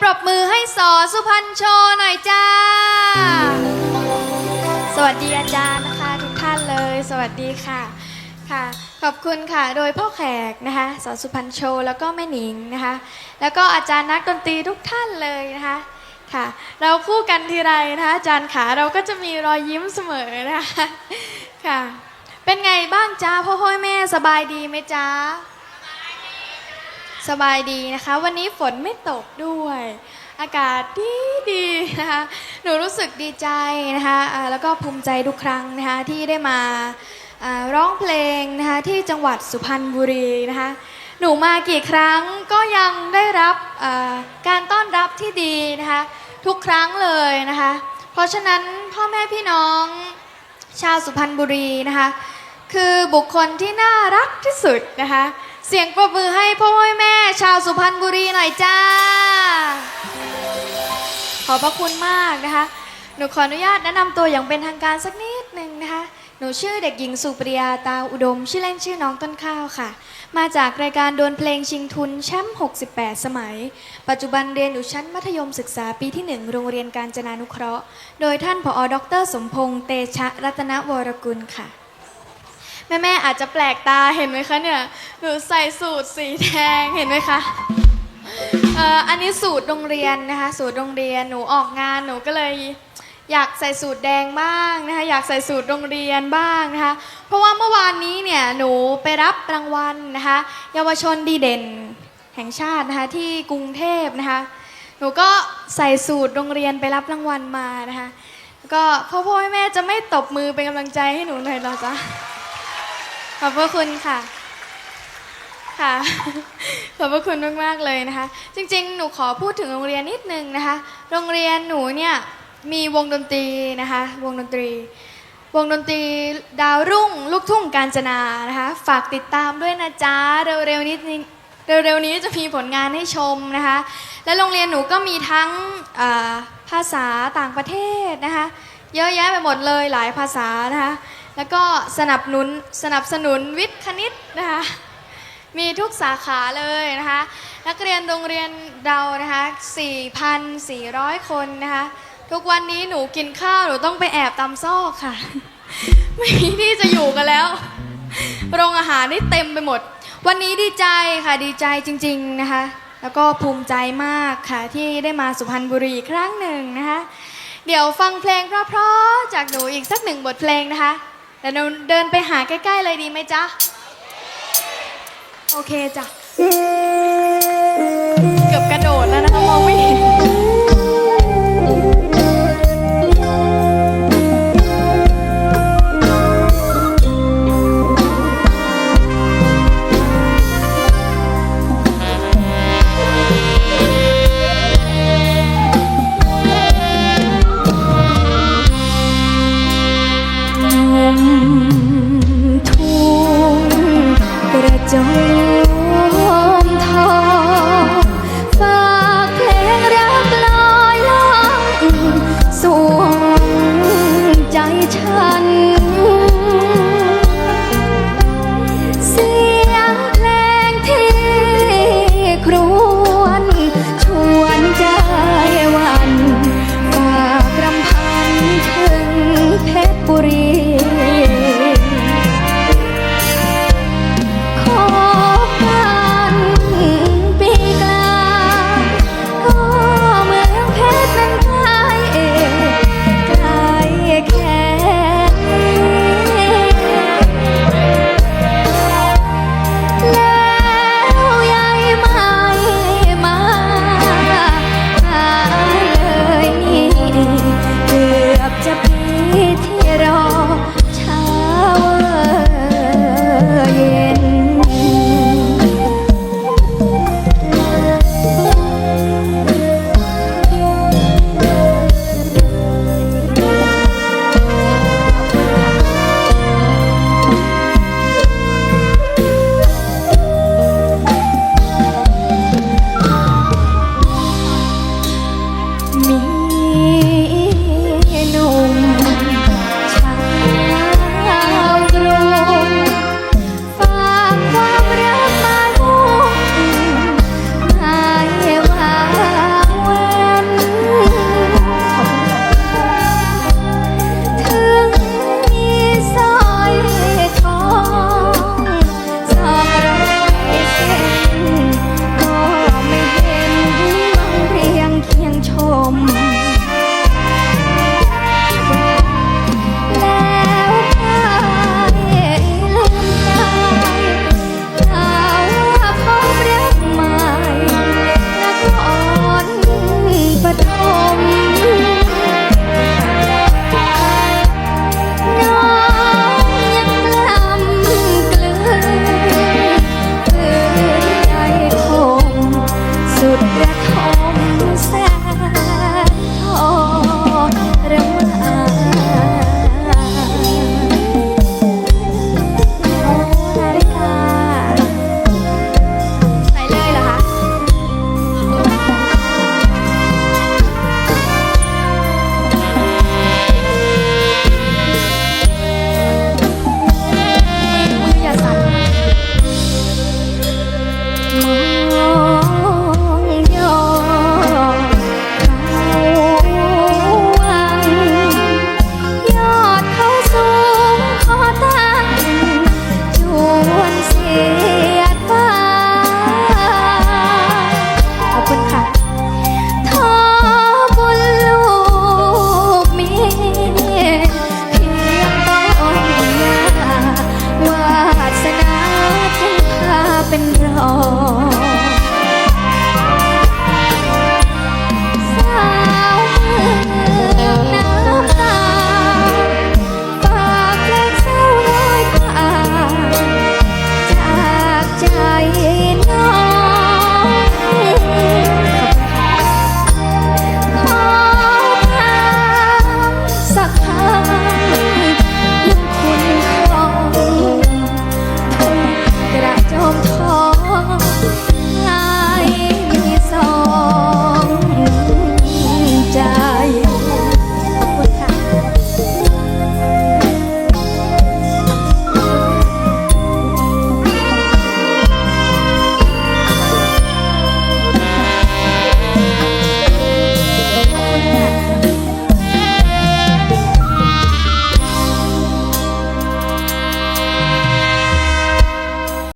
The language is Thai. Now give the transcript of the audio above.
ปรบมือให้สอสุพรรณโชหน่อยจ้า สวัสดีอาจารย์นะคะทุกท่านเลย สวัสดีค่ะค่ะ ขอบคุณค่ะ โดยพ่อแขกนะคะสอสุพรรณโชแล้วก็แม่หนิงนะคะ แล้วก็อาจารย์นักดนตรีทุกท่านเลยนะคะค่ะ เราคู่กันทีไรนะคะอาจารย์ขาเราก็จะมีรอยยิ้มเสมอนะคะค่ะ เป็นไงบ้างจ้าพ่อพ่อแม่สบายดีไหมจ้า สบายดีนะคะ วันนี้ฝนไม่ตกด้วย อากาศดีดีนะคะหนูรู้สึกดีใจนะคะแล้วก็ภูมิใจทุกครั้งนะคะที่ได้มาร้องเพลงนะคะที่จังหวัดสุพรรณบุรีนะคะหนูมากี่ครั้งก็ยังได้รับการต้อนรับที่ดีนะคะทุกครั้งเลยนะคะเพราะฉะนั้นพ่อแม่พี่น้องชาวสุพรรณบุรีนะคะคือบุคคลที่น่ารักที่สุดนะคะ เสียงปรบมือให้พ่อแม่ ชาวสุพรรณบุรีหน่อยจ้า ขอบพระคุณมากนะคะ หนูขออนุญาตแนะนำตัวอย่างเป็นทางการสักนิดหนึ่งนะคะ หนูชื่อเด็กหญิงสุปริยาตาอุดม ชื่อเล่นชื่อน้องต้นข้าวค่ะ มาจากรายการดวลเพลงชิงทุนแชมป์68 สมัย ปัจจุบันเรียนอยู่ชั้นมัธยมศึกษาปีที่ 1 โรงเรียนการจนานุเคราะห์ โดยท่านผอ ดร สมพงษ์ เตชะรัตนวรกุลค่ะ แม่แม่ๆอาจจะแปลกตาเห็นไหมคะเนี่ยหนูใส่สูตรสีแดงเห็นไหมคะเอ่ออันนี้สูตรโรงเรียนนะคะสูตรโรงเรียนหนูออกงานหนูก็เลยอยากใส่สูตรแดงบ้างนะคะอยากใส่สูตรโรงเรียนบ้างนะคะเพราะว่าเมื่อวานนี้เนี่ยหนูไปรับรางวัลนะคะเยาวชนดีเด่นแห่งชาตินะคะที่กรุงเทพนะคะหนูก็ใส่สูตรโรงเรียนไปรับรางวัลมานะคะก็พ่อพ่อแม่จะไม่ตบมือเป็นกำลังใจให้หนูหน่อยหรอจ๊ะ ขอบพระคุณค่ะ ค่ะ ขอบพระคุณมากๆเลยนะคะ จริงๆ หนูขอพูดถึงโรงเรียนนิดนึงนะคะ โรงเรียนหนูเนี่ยมีวงดนตรีนะคะ วงดนตรี วงดนตรีดาวรุ่ง ลูกทุ่งกาญจนานะคะ ฝากติดตามด้วยนะจ๊ะเร็วๆนี้เร็วๆนี้จะมีผลงานให้ชมนะคะ และโรงเรียนหนูก็มีทั้งภาษาต่างประเทศนะคะ เยอะแยะไปหมดเลยหลายภาษานะคะ แล้วก็สนับสนุนสนับสนุนวิทย์คณิตนะคะมีทุกสาขาเลยนะคะนักเรียนโรงเรียนเรานะคะ4,400 คนนะคะทุกวันนี้หนูกินข้าวหนูต้องไปแอบตำซอกค่ะ ไม่มีที่จะอยู่กันแล้ว โรงอาหารนี่เต็มไปหมด วันนี้ดีใจค่ะดีใจจริง ๆนะคะ แล้วก็ภูมิใจมากค่ะที่ได้มาสุพรรณบุรีครั้งหนึ่งนะคะ เดี๋ยวฟังเพลงเพราะๆจากหนูอีกสักหนึ่งบทเพลงนะคะ แต่เราเดินไปหาใกล้ๆเลยดีไหมจ๊ะ โอเคจ้ะ เกือบกระโดดแล้วนะคะ มองไม่เห็น